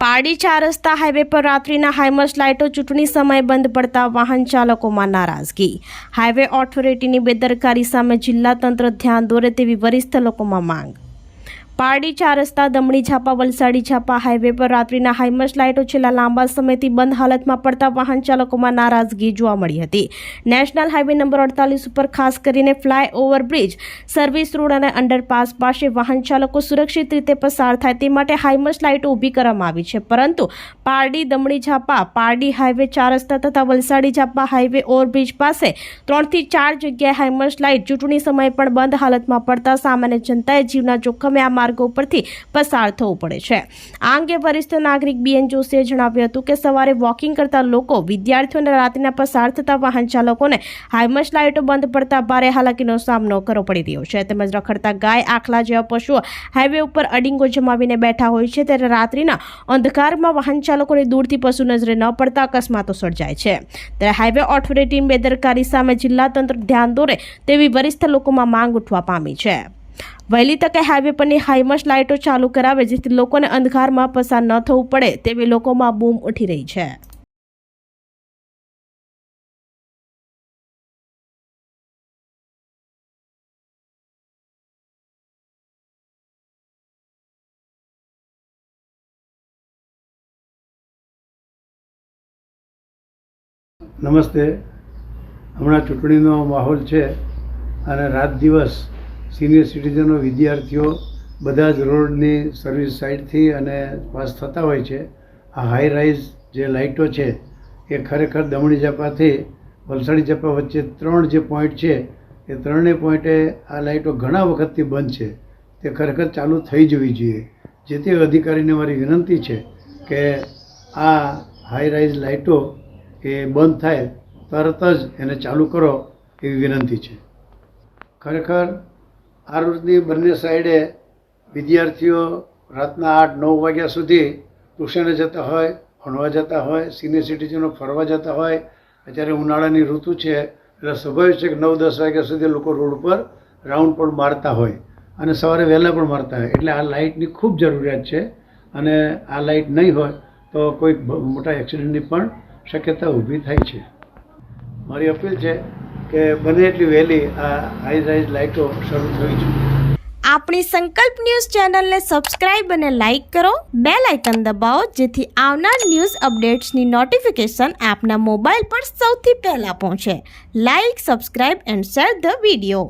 પારડી ચાર રસ્તા હાઈવે પર રાત્રિના હાઈમસ લાઇટો ચૂંટણી સમયે બંધ પડતા વાહન ચાલકોમાં નારાજગી. હાઈવે ઓથોરિટીની બેદરકારી સામે જિલ્લા તંત્ર ધ્યાન દોરે તેવી વરિષ્ઠ લોકોમાં માંગ. પારડી ચાર રસ્તા, દમણી છાપા, વલસાડી છાપા હાઈવે પર રાત્રિના હાઈમસ લાઇટો છેલ્લા લાંબા સમયથી બંધ હાલતમાં પડતા વાહન ચાલકોમાં નારાજગી જોવા મળી હતી. નેશનલ હાઈવે નંબર અડતાલીસ ઉપર ખાસ કરીને ફ્લાય ઓવરબ્રિજ સર્વિસ રોડ અને અંડરપાસ પાસે વાહન ચાલકો સુરક્ષિત રીતે પસાર થાય તે માટે હાઈમસ લાઇટો ઊભી કરવામાં આવી છે. પરંતુ પારડી, દમણી છાપા, પારડી હાઈવે ચાર રસ્તા તથા વલસાડી ઝાપા હાઈવે ઓવરબ્રિજ પાસે ત્રણથી ચાર જગ્યાએ હાઈમસ લાઇટ ચૂંટણી સમયે પણ બંધ હાલતમાં પડતા સામાન્ય જનતાએ જીવના જોખમે આ માર્ગો પરથી પસાર થવું પડે છે. આ અંગે વરિષ્ઠ નાગરિક બીએન જોશીએ જણાવ્યું હતું કે સવારે વોકિંગ કરતા લોકો વિદ્યાર્થીઓ અને રાત્રિના પસાર થતા વાહન ચાલકોને હાઈમસ લાઇટો બંધ પડતા ભારે હાલાકીનો સામનો કરવો પડી રહ્યો છે. તેમજ રખડતા ગાય, આખલા જેવા પશુઓ હાઈવે ઉપર અડિંગો જમાવીને બેઠા હોય છે ત્યારે રાત્રિના અંધકારમાં વાહન ચાલકોને દૂરથી પશુ નજરે ન પડતા અકસ્માતો સર્જાય છે. ત્યારે હાઈવે ઓથોરિટી બેદરકારી સામે જિલ્લા તંત્ર ધ્યાન દોરે તેવી વરિષ્ઠ લોકોમાં માંગ ઉઠવા પામી છે. વહેલી તકે હાઈવે પરની હાઈમસ લાઇટો ચાલુ કરાવે, જેથી લોકોને અંધકારમાં પસાર ન થવું પડે તેવી લોકોમાં બૂમ ઉઠી રહી છે. નમસ્તે. હમણાં ચૂંટણીનો માહોલ છે અને રાત દિવસ સિનિયર સિટીઝનો વિદ્યાર્થીઓ બધા જ રોડની સર્વિસ સાઇડથી અને પાસ થતા હોય છે. આ હાઈ રાઇઝ જે લાઇટો છે, એ ખરેખર દમણી જપાથી વલસાડી જપા વચ્ચે ત્રણ જે પોઈન્ટ છે, એ ત્રણેય પોઈન્ટે આ લાઇટો ઘણા વખતથી બંધ છે. તે ખરેખર ચાલુ થઈ જવી જોઈએ. જે તે અધિકારીને મારી વિનંતી છે કે આ હાઈ રાઇઝ લાઇટો એ બંધ થાય, તરત જ એને ચાલુ કરો એવી વિનંતી છે. ખરેખર આ રોડની બંને સાઈડે વિદ્યાર્થીઓ રાતના આઠ, નવ વાગ્યા સુધી ટ્યુશને જતા હોય, ભણવા જતા હોય, સિનિયર સિટીઝનો ફરવા જતા હોય. અત્યારે ઉનાળાની ઋતુ છે, એટલે સ્વાભાવિક છે કે નવ, દસ વાગ્યા સુધી લોકો રોડ પર રાઉન્ડ પણ મારતા હોય અને સવારે વહેલા પણ મારતા હોય. એટલે આ લાઇટની ખૂબ જરૂરિયાત છે અને આ લાઇટ નહીં હોય તો કોઈ મોટા એક્સિડન્ટની પણ શક્યતા ઊભી થાય છે. મારી અપીલ છે કે બને એટલી વહેલી આ હાઈ રાઇઝ લાઇટો શરૂ થવી જોઈએ આપણી સંકલ્પ ન્યૂઝ ચેનલને સબસ્ક્રાઇબ અને લાઇક કરો બે લાઇકન દબાવો, જેથી આવનાર ન્યૂઝ અપડેટ્સની નોટિફિકેશન આપના મોબાઈલ પર સૌથી પહેલાં પહોંચે. Like, subscribe and share the video.